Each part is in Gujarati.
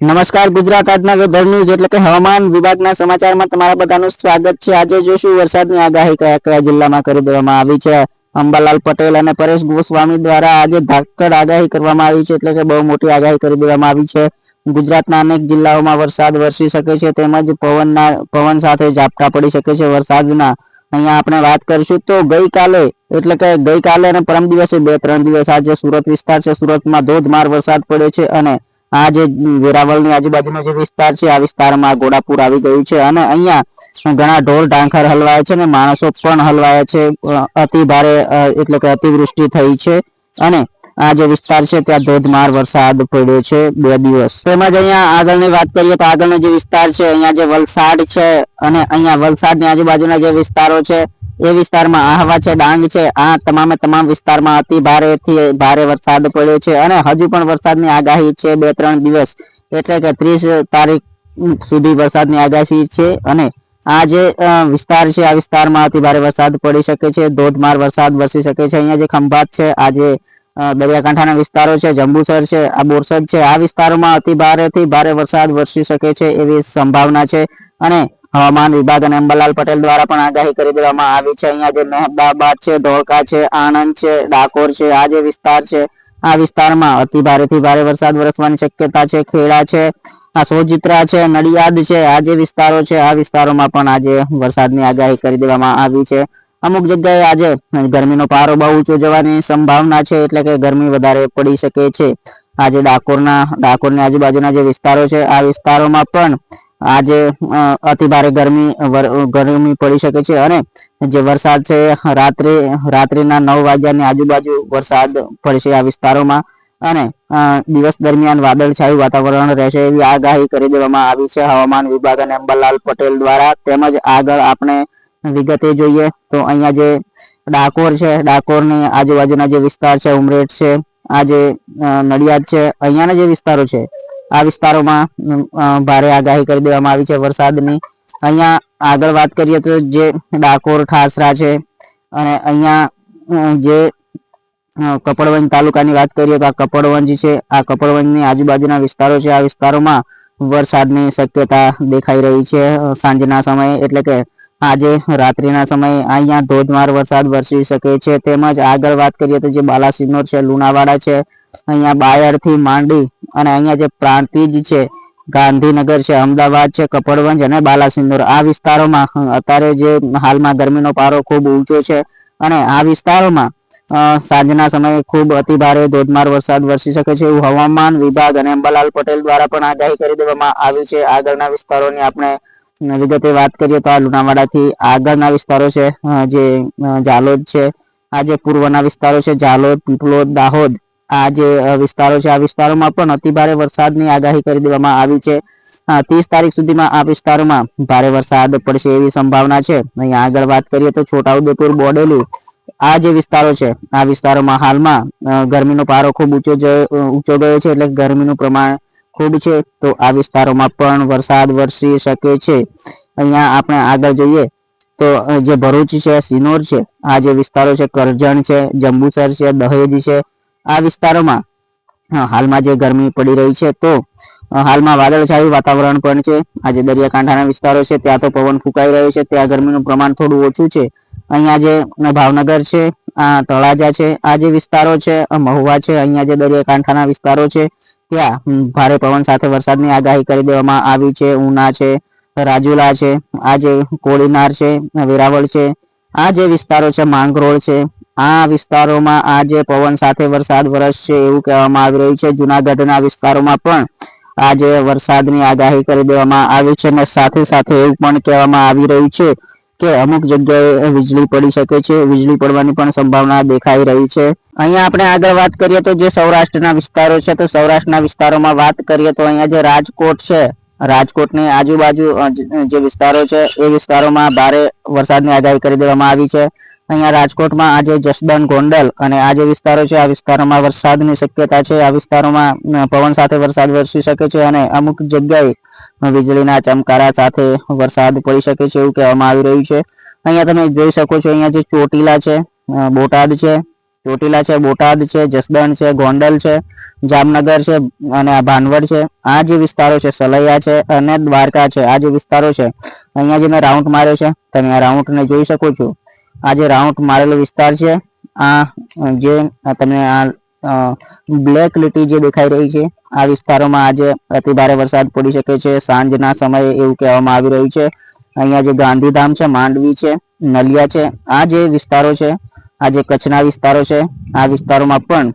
નમસ્કાર, ગુજરાત આજના વેધર ન્યૂઝ એટલે કે હવામાન વિભાગના સમાચારમાં તમારા બધાનું સ્વાગત છે. આજે જોશું વરસાદની આગાહી કયા કયા જિલ્લામાં કરી દેવામાં આવી છે. અંબાલાલ પટેલ અને પરેશ ગોસ્વામી દ્વારા આજે ધાકડ આગાહી કરવામાં આવી છે, એટલે કે બહુ મોટી આગાહી કરી દેવામાં આવી છે. ગુજરાતના અનેક જિલ્લાઓમાં વરસાદ વરસી શકે છે, તેમજ પવનના, પવન સાથે ઝાપટા પડી શકે છે વરસાદના. અહીંયા આપણે વાત કરીશું તો ગઈકાલે, એટલે કે ગઈકાલે અને પરમ દિવસે બે ત્રણ દિવસ આજે સુરત વિસ્તાર છે. સુરતમાં ધોધમાર વરસાદ પડ્યો છે અને આ જે વેરાવળની આજુબાજુનો જે વિસ્તાર છે, આ વિસ્તારમાં ઘોડાપુર આવી ગયું છે અને અહીંયા ઘણા ઢોર, ઢાંખર હલવાય છે અને માણસો પણ હલવાયા છે. અતિ ભારે એટલે કે અતિવૃષ્ટિ થઈ છે અને આ જે વિસ્તાર છે ત્યાં ધોધમાર વરસાદ પડ્યો છે બે દિવસ. તેમજ અહીંયા આગળની વાત કરીએ તો આગળનો જે વિસ્તાર છે, અહીંયા જે વલસાડ છે અને અહીંયા વલસાડની આજુબાજુના જે વિસ્તારો છે એ વિસ્તારમાં આહવા છે, ડાંગ છે, આ તમામે તમામ વિસ્તારમાં અતિ ભારેથી ભારે વરસાદ પડ્યો છે અને હજુ પણ વરસાદની આગાહી છે બે ત્રણ દિવસ. એટલે કે ત્રીસ તારીખ સુધી વરસાદની આગાહી છે અને આ જે વિસ્તાર છે, આ વિસ્તારમાં અતિ ભારે વરસાદ પડી શકે છે, ધોધમાર વરસાદ વરસી શકે છે. અહીંયા જે ખંભાત છે, આ જે દરિયાકાંઠાના વિસ્તારો છે, જંબુસર છે, આ બોરસદ છે, આ વિસ્તારોમાં અતિ ભારેથી ભારે વરસાદ વરસી શકે છે એવી સંભાવના છે. અને હવામાન વિભાગ અને અંબાલાલ પટેલ દ્વારા પણ આગાહી કરી દેવામાં આવી છે. અહીંયા જે મહેમદાબાદ છે, ધોળકા છે, આણંદ છે, ડાકોર છે, આ જે વિસ્તાર છે, આ વિસ્તારમાં અતિ ભારેથી ભારે વરસાદ વરસવાની શક્યતા છે. ખેડા છે, આ સોજિત્રા છે, નડિયાદ છે, આ જે વિસ્તારો છે, આ વિસ્તારોમાં પણ આજે વરસાદની આગાહી કરી દેવામાં આવી છે. અમુક જગ્યાએ આજે ગરમીનો પારો બહુ ઊંચો જવાની સંભાવના છે, એટલે કે ગરમી વધારે પડી શકે છે. આજે ડાકોરના, ડાકોરની આજુબાજુના જે વિસ્તારો છે, આ વિસ્તારોમાં પણ આજે અતિ ભારે ગરમી ગરમી પડી શકે છે અને જે વરસાદ છે, રાત્રે, રાત્રિના નવ વાગ્યાની આજુબાજુ વરસાદ પડશે આ વિસ્તારોમાં અને દિવસ દરમિયાન વાદળછાયું વાતાવરણ રહેશે એવી આગાહી કરી દેવામાં આવી છે. હવામાન વિભાગ અને અંબરલાલ પટેલ દ્વારા તેમજ આગળ આપણે વિગતે જોઈએ તો અહીંયા જે ડાકોર છે, ડાકોરની આજુબાજુના જે વિસ્તાર છે, ઉમરેઠ છે, આ જે નડિયાદ છે, અહીંયાના જે વિસ્તારો છે આ વિસ્તારોમાં ભારે આગાહી કરી દેવામાં આવી છે વરસાદની. અહીંયા આગળ વાત કરીએ તો જે ડાકોર, ઠાસરા છે, અને અહીંયા જે કપડવંજ તાલુકાની વાત કરીએ તો આ કપડવંજ છે, આ કપડવંજની આજુબાજુના વિસ્તારો છે. આ વિસ્તારોમાં વરસાદની શક્યતા દેખાઈ રહી છે સાંજના સમયે, એટલે કે આજે રાત્રિના સમયે અહીંયા ધોધમાર વરસાદ વરસી શકે છે. તેમજ આગળ વાત કરીએ તો જે બાલાસિનોર છે, લુણાવાડા છે, અહીંયા બાયડથી માંડી અને અહીંયા જે પ્રાંતિજ છે, ગાંધીનગર છે, અમદાવાદ છે, કપડવંજ અને બાલાસિંદોર, આ વિસ્તારોમાં અત્યારે જે હાલમાં ગરમીનો પારો ખૂબ ઊંચો છે અને આ વિસ્તારોમાં સાંજના સમયે ખૂબ અતિભારે ધોધમાર વરસાદ વરસી શકે છે એવું હવામાન વિભાગ અને અંબાલાલ પટેલ દ્વારા પણ આગાહી કરી દેવામાં આવી છે. આગળના વિસ્તારોની આપણે વિગતે વાત કરીએ તો આ લુણાવાડાથી આગળના વિસ્તારો છે જે ઝાલોદ છે, આ જે પૂર્વના વિસ્તારો છે ઝાલોદ પીપલોદ દાહોદ આ જે વિસ્તારો છે, આ વિસ્તારોમાં પણ અતિ ભારે વરસાદની આગાહી કરી દેવામાં આવી છે. ત્રીસ તારીખ સુધીમાં આ વિસ્તારોમાં ભારે વરસાદ પડશે એવી સંભાવના છે. અહીંયા આગળ વાત કરીએ તો છોટાઉદેપુર, બોડેલી આ જે વિસ્તારો છે, આ વિસ્તારોમાં હાલમાં ગરમીનો પારો ખૂબ ઊંચો ઊંચો ગયો છે એટલે ગરમીનું પ્રમાણ ખૂબ છે. તો આ વિસ્તારોમાં પણ વરસાદ વરસી શકે છે. અહીંયા આપણે આગળ જોઈએ તો જે ભરૂચ છે, સિનોર છે, આ જે વિસ્તારો છે, કરજણ છે, જંબુસર છે, દહેજ છે આ વિસ્તારોમાં હાલમાં જે ગરમી પડી રહી છે, તો હાલમાં વાદળછાયું વાતાવરણ પણ છે. આજે દરિયાકાંઠાના વિસ્તારો છે, ત્યાં તો પવન ફૂંકાઈ રહ્યો છે, ત્યાં ગરમીનું પ્રમાણ થોડું ઓછું છે. અહીંયા જે ભાવનગર છે, આ તળાજા છે, આ જે વિસ્તારો છે મહુવા છે, અહીંયા જે દરિયાકાંઠાના વિસ્તારો છે, ત્યાં ભારે પવન સાથે વરસાદની આગાહી કરી દેવામાં આવી છે. ઉના છે, રાજુલા છે, આ જે કોળીનાર છે, વેરાવળ છે, આ જે વિસ્તારો છે, માંગરોળ છે આ વિસ્તારોમાં આજે પવન સાથે વરસાદ વરસશે એવું કહેવામાં આવી રહ્યું છે. જુનાગઢના વિસ્તારોમાં પણ આજે વરસાદની આગાહી કરી દેવામાં આવી છે અને સાથે સાથે એવું પણ કહેવામાં આવી રહ્યું છે કે અમુક જગ્યાએ વીજળી પડી શકે છે. વીજળી પડવાની પણ સંભાવના દેખાઈ રહી છે. અહીંયા આપણે આગળ વાત કરીએ તો જે સૌરાષ્ટ્રના વિસ્તારો છે, તો સૌરાષ્ટ્રના વિસ્તારોમાં વાત કરીએ તો અહીંયા જે રાજકોટ છે, રાજકોટની આજુબાજુ જે વિસ્તારો છે, એ વિસ્તારોમાં ભારે વરસાદની આગાહી કરી દેવામાં આવી છે. અહીંયા રાજકોટમાં આજે જસદન ગોંડલ અને આ જે વિસ્તારો છે, આ વિસ્તારોમાં વરસાદની શક્યતા છે. આ વિસ્તારોમાં પવન સાથે વરસાદ વરસી શકે છે અને અમુક જગ્યાએ વીજળીના ચમકારા સાથે વરસાદ પડી શકે છે એવું કહેવામાં આવી રહ્યું છે. અહીંયા તમે જોઈ શકો છો, અહીંયા જે ચોટીલા છે બોટાદ છે. ચોટીલા છે, બોટાદ છે, જસદણ છે, ગોંડલ છે, જામનગર છે અને આ ભાનવડ છે. આ જે વિસ્તારો છે, સલૈયા છે અને દ્વારકા છે. આ જે વિસ્તારો છે, અહીંયા જે મેં રાઉન્ડ માર્યો છે, તમે આ રાઉન્ડ ને જોઈ શકો છો. આ જે રાઉન્ડ મારેલો વિસ્તાર છે, આ જે તમે આ બ્લેક લીટી જે દેખાઈ રહી છે, આ વિસ્તારોમાં આજે અતિ ભારે વરસાદ પડી શકે છે. સાંજના સમયે એવું કહેવામાં આવી રહ્યું છે. અહીંયા જે ગાંધીધામ છે, માંડવી છે, નલિયા છે, આ જે વિસ્તારો છે, આ જે કચ્છના વિસ્તારો છે, આ વિસ્તારોમાં પણ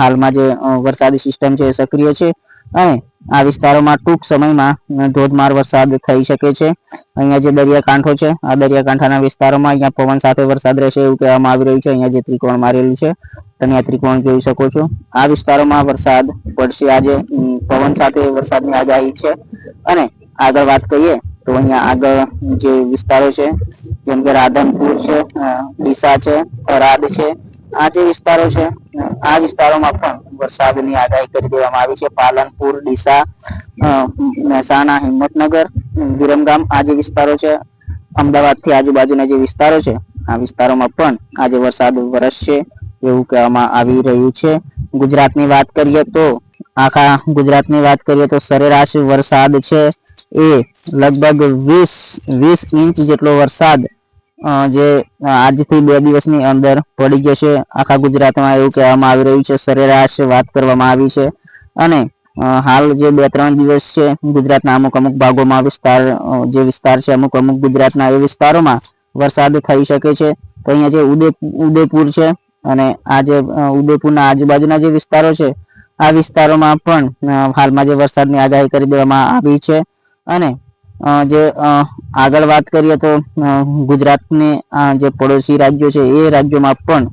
હાલમાં જે વરસાદી સિસ્ટમ છે એ સક્રિય છે. અને આ વિસ્તારોમાં ટૂંક સમયમાં ધોધમાર વરસાદ થઈ શકે છે. અહીંયા જે દરિયાકાંઠો છે, આ દરિયાકાંઠાના વિસ્તારોમાં અહીંયા પવન સાથે વરસાદ રહેશે એવું કહેવામાં આવી રહ્યું છે. અહીંયા જે ત્રિકોણ મારેલું છે, તમે આ ત્રિકોણ જોઈ શકો છો. આ વિસ્તારોમાં વરસાદ પડશે આજે પવન સાથે વરસાદની આગાહી છે. અને આગળ વાત કરીએ, તો અહીંયા આગળ જે વિસ્તારો છે, જેમ કે રાધનપુર છે ડીસા છે, થરાદ છે આ જે વિસ્તારો છે, આ વિસ્તારોમાં પણ વરસાદની આગાહી કરી દેવામાં આવી છે. પાલનપુર, ડીસા મહેસાણા, હિંમતનગર, વિરમગામ આ જે વિસ્તારો છે, અમદાવાદથી આજુબાજુના જે વિસ્તારો છે, આ વિસ્તારોમાં પણ આજે વરસાદ વરસશે એવું કહેવામાં આવી રહ્યું છે. ગુજરાતની વાત કરીએ તો, આખા ગુજરાતની વાત કરીએ તો સરેરાશ વરસાદ છે એ લગભગ વીસ વીસ ઇંચ જેટલો વરસાદ જે આજથી બે દિવસની અંદર પડી જશે. આખા ગુજરાતમાં એવું કહેવામાં આવી રહ્યું છે. સરેરાશ વાત કરવામાં આવી છે. અને હાલ જે બે ત્રણ દિવસ છે, ગુજરાતના અમુક અમુક ભાગોમાં વિસ્તાર જે વિસ્તાર છે, અમુક અમુક ગુજરાતના એ વિસ્તારોમાં વરસાદ થઈ શકે છે. તો અહીંયા જે ઉદય, ઉદયપુર છે અને આ જે ઉદયપુરના આજુબાજુના જે વિસ્તારો છે, આ વિસ્તારોમાં પણ હાલમાં જે વરસાદની આગાહી કરી દેવામાં આવી છે. અને જે આગળ વાત કરીએ તો ગુજરાતને જે પડોશી રાજ્યો છે, એ રાજ્યોમાં પણ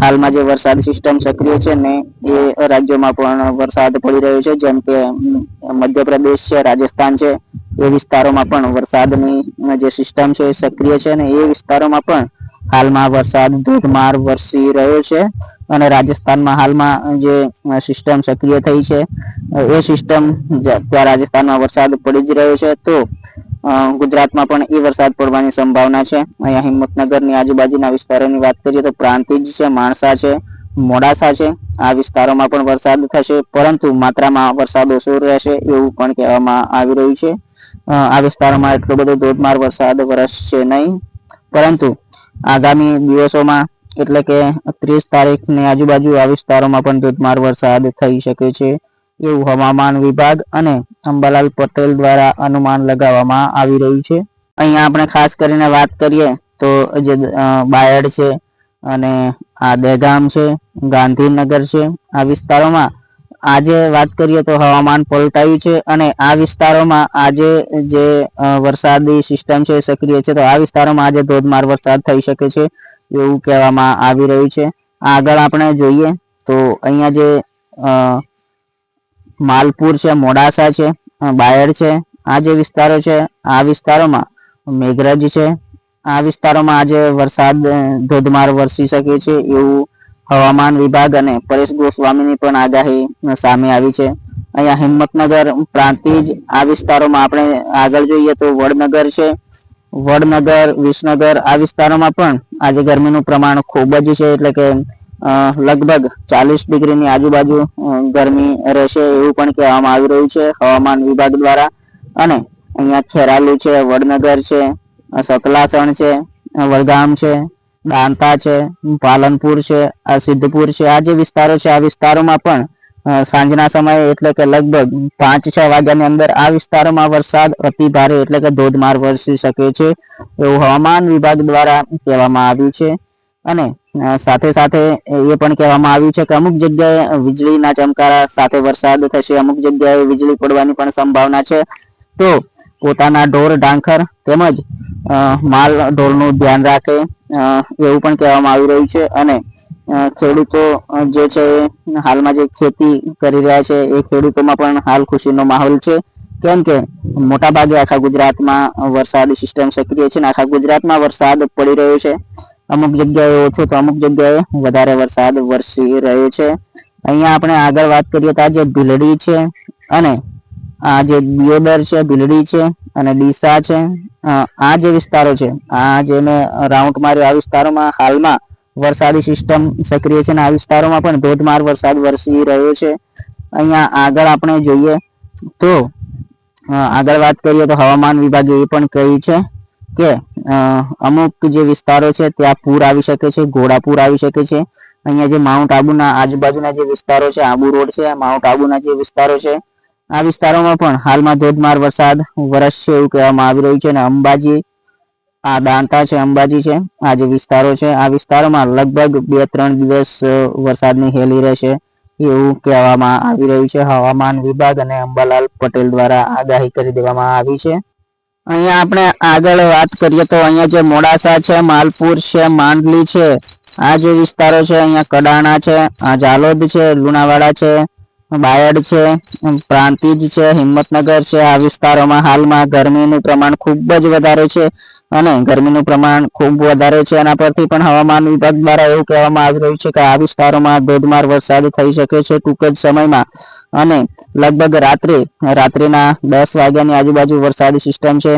હાલમાં જે વરસાદ સિસ્ટમ સક્રિય છે ને એ રાજ્યોમાં પણ વરસાદ પડી રહ્યો છે. જેમ કે મધ્યપ્રદેશ છે, રાજસ્થાન છે, એ વિસ્તારોમાં પણ વરસાદની જે સિસ્ટમ છે એ સક્રિય છે અને એ વિસ્તારોમાં પણ હાલમાં વરસાદ ધોધમાર વરસી રહ્યો છે અને રાજસ્થાનમાં હાલમાં જે સિસ્ટમ સક્રિય થઈ છે એ સિસ્ટમ ત્યાં રાજસ્થાનમાં વરસાદ પડી જ રહ્યો છે. તો ગુજરાતમાં પણ એ વરસાદ પડવાની સંભાવના છે. અહીંયા હિંમતનગરની આજુબાજુના વિસ્તારોની વાત કરીએ તો પ્રાંતિજ છે, માણસા છે, મોડાસા છે. આ વિસ્તારોમાં પણ વરસાદ થશે, પરંતુ માત્રામાં વરસાદ ઓછો રહેશે એવું પણ કહેવામાં આવી રહ્યું છે. આ વિસ્તારોમાં એટલો બધો ધોધમાર વરસાદ વરસશે નહીં. પરંતુ આગામી દિવસોમાં, એટલે કે ત્રીસ તારીખની આજુબાજુ આ વિસ્તારોમાં પણ ધોધમાર વરસાદ થઈ શકે છે. એવું હવામાન વિભાગ અને અંબાલાલ પટેલ દ્વારા અનુમાન લગાવવામાં આવી રહ્યું છે. અહીંયા આપણે ખાસ કરીને વાત કરીએ તો જે બાયડ છે અને આ દહેગામ છે, ગાંધીનગર છે. આ વિસ્તારોમાં આજે વાત કરીએ તો હવામાન પલટાયું છે અને આ વિસ્તારોમાં આજે જે વરસાદી સિસ્ટમ છે સક્રિય છે, તો આ વિસ્તારોમાં આજે ધોધમાર વરસાદ થઈ શકે છે એવું કહેવામાં આવી રહ્યું છે. આગળ આપણે જોઈએ તો અહીંયા જે માલપુર છે, મોડાસા છે બાયડ છે, આ જે વિસ્તારો છે, આ વિસ્તારોમાં મેઘરજ છે, આ વિસ્તારોમાં આજે વરસાદ ધોધમાર વરસી શકે છે એવું હવામાન વિભાગ અને પરેશ ગોસ્વામીની પણ આગાહી સામે આવી છે. અહીંયા હિંમતનગર પ્રાંતિજ આ વિસ્તારોમાં આપણે આગળ જોઈએ તો વડનગર છે. વડનગર, વિસનગર આ વિસ્તારોમાં પણ આજે ગરમીનું પ્રમાણ ખૂબ જ છે એટલે કે લગભગ ચાલીસ ડિગ્રીની આજુબાજુ ગરમી રહેશે એવું પણ કહેવામાં આવી રહ્યું છે હવામાન વિભાગ દ્વારા. અને અહીંયા ખેરાલુ છે, વડનગર છે સકલાસણ છે, વડગામ છે દાંતા છે, પાલનપુર છે, આ સિદ્ધપુર છે, આ જે વિસ્તારો છે, આ વિસ્તારોમાં પણ સાંજના સમયે એટલે કે લગભગ પાંચ છ વાગ્યાની અંદર આ વિસ્તારોમાં વરસાદ અતિ ભારે એટલે કે ધોધમાર વરસી શકે છે એવું હવામાન વિભાગ દ્વારા કહેવામાં આવ્યું છે. અને સાથે સાથે એ પણ કહેવામાં આવ્યું છે કે અમુક જગ્યાએ વીજળીના ચમકારા સાથે વરસાદ થશે, અમુક જગ્યાએ વીજળી પડવાની પણ સંભાવના છે. તો પોતાના ઢોર, ઢાંખર તેમજ માલ ઢોરનું ધ્યાન રાખે. એવું પણ કહેવામાં આવી રહ્યું છે. અને ખેડૂતો જે છે હાલમાં જે ખેતી કરી રહ્યા છે, એ ખેડૂતોમાં પણ હાલ ખુશીનો માહોલ છે. કેમ કે મોટા ભાગે આખા ગુજરાતમાં વરસાદી સિસ્ટમ સક્રિય છે અને આખા ગુજરાતમાં વરસાદ પડી રહ્યો છે. અમુક જગ્યાએ ઓછો તો અમુક જગ્યાએ વધારે વરસાદ વરસી રહ્યો છે. અહીંયા આપણે આગળ વાત કરીએ તો આ જે ભીલડી છે અને આ જે દિયોદર છે ભીલડી છે અને ડીસા છે આ જે વિસ્તારો છે, આ જે મેં રાઉન્ડ માર્યો, આ વિસ્તારોમાં હાલમાં વરસાદી સિસ્ટમ સક્રિય છે અને આ વિસ્તારોમાં પણ ધોધમાર વરસાદ વરસી રહ્યો છે. અહીંયા આગળ આપણે જોઈએ તો આગળ વાત કરીએ તો હવામાન વિભાગે એ પણ કહ્યું છે કે અમુક જે વિસ્તારો છે, ત્યાં પૂર આવી શકે છે ઘોડાપૂર આવી શકે છે. અહીંયા જે માઉન્ટ આબુના આજુબાજુના જે વિસ્તારો છે આબુ રોડ છે માઉન્ટ આબુના જે વિસ્તારો છે આ વિસ્તારોમાં પણ હાલમાં ધોધમાર વરસાદ વરસશે એવું કહેવામાં આવી રહ્યું છે અને અંબાજી, આ દાંતા છે, અંબાજી છે, આ જે વિસ્તારો છે, આ વિસ્તારોમાં લગભગ બે ત્રણ દિવસ વરસાદની હેલી રહેશે એવું કહેવામાં આવી રહ્યું છે. હવામાન વિભાગ અને અંબાલાલ પટેલ દ્વારા આગાહી કરી દેવામાં આવી છે. અહીંયા આપણે આગળ વાત કરીએ તો અહીંયા જે મોડાસા છે, માલપુર છે, માંડલી છે, આ જે વિસ્તારો છે, અહીંયા કડાણા છે, આ જાલોદ છે, લુણાવાડા છે બાયડ છે પ્રાંતિજ છે, હિંમતનગર છે, આ વિસ્તારોમાં હાલમાં ગરમીનું પ્રમાણ ખૂબ જ વધારે છે અને ગરમીનું પ્રમાણ ખૂબ વધારે છે. એના પરથી પણ હવામાન વિભાગ દ્વારા એવું કહેવામાં આવી રહ્યું છે કે આ વિસ્તારોમાં ધોધમાર વરસાદ થઈ શકે છે ટૂંક જ સમયમાં અને લગભગ રાત્રે, રાત્રિના દસ વાગ્યાની આજુબાજુ વરસાદી સિસ્ટમ છે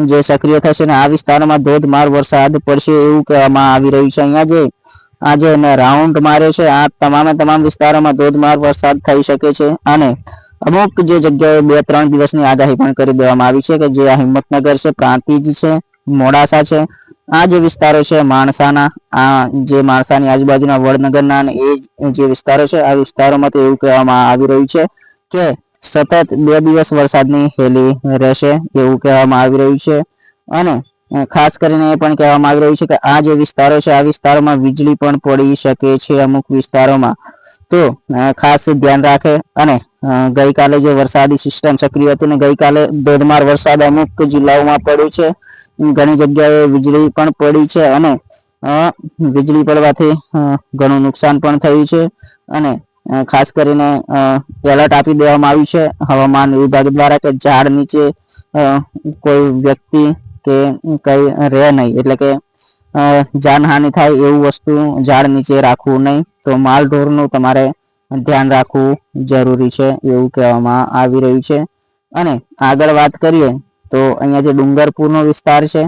જે સક્રિય થશે અને આ વિસ્તારોમાં ધોધમાર વરસાદ પડશે એવું કહેવામાં આવી રહ્યું છે. અહીંયા જે આજે રાઉન્ડ માર્યો છે. આ તમામે તમામ વિસ્તારોમાં ધોધમાર વરસાદ થઈ શકે છે અને અમુક જે જગ્યાએ બે ત્રણ દિવસની આગાહી પણ કરી દેવામાં આવી છે કે જે આ હિંમતનગર છે, પ્રાંતિજ છે, મોડાસા છે. આ જે વિસ્તારો છે, માણસાના, આ જે માણસાની આજુબાજુના વડનગરના એ જે વિસ્તારો છે, આ વિસ્તારોમાં તો એવું કહેવામાં આવી રહ્યું છે કે સતત બે દિવસ વરસાદની હેલી રહેશે એવું કહેવામાં આવી રહ્યું છે. અને ખાસ કરીને એ પણ કહેવામાં આવી રહ્યું છે કે આ જે વિસ્તારો છે, આ વિસ્તારોમાં વીજળી પણ પડી શકે છે અમુક વિસ્તારોમાં. તો ખાસ ધ્યાન રાખે અને ગઈકાલે જે વરસાદી સિસ્ટમ સક્રિય હતી ને ગઈકાલે ધોધમાર વરસાદ અમુક જિલ્લાઓમાં પડ્યો છે. ઘણી જગ્યાએ વીજળી પણ પડી છે અને વીજળી પડવાથી ઘણું નુકસાન પણ થયું છે. અને ખાસ કરીને એલર્ટ આપી દેવામાં આવ્યું છે હવામાન વિભાગ દ્વારા કે ઝાડ નીચે કોઈ વ્યક્તિ કે કઈ રહે નહીં. એટલે કે જાનહાનિ થાય એવું વસ્તુ ઝાડ નીચે રાખવું નહીં. તો માલ ઢોરનું તમારે ધ્યાન રાખવું જરૂરી છે એવું કહેવામાં આવી રહ્યું છે. અને આગળ વાત કરીએ તો અહીંયા જે ડુંગરપુરનો વિસ્તાર છે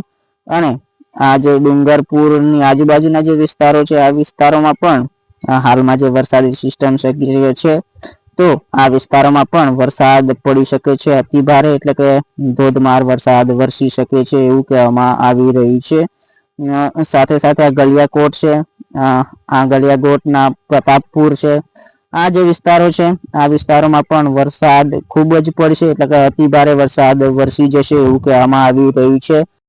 અને આ જે ડુંગરપુરની આજુબાજુના જે વિસ્તારો છે, આ વિસ્તારોમાં પણ હાલમાં જે વરસાદી સિસ્ટમ સક્રિય છે તો આ વિસ્તારોમાં પણ વરસાદ પડી શકે છે. અતિ ભારે એટલે કે ધોધમાર વરસાદ વરસી શકે છે એવું કહેવામાં આવી રહ્યું છે. સાથે સાથે આ ગલિયાકોટ છે. આ ગલિયાકોટના પ્રતાપપુર છે. આ જે વિસ્તારો છે, આ વિસ્તારોમાં પણ વરસાદ ખૂબ જ પડશે એટલે કે અતિ ભારે વરસાદ વરસી જશે એવું કહેવામાં આવી રહ્યું છે.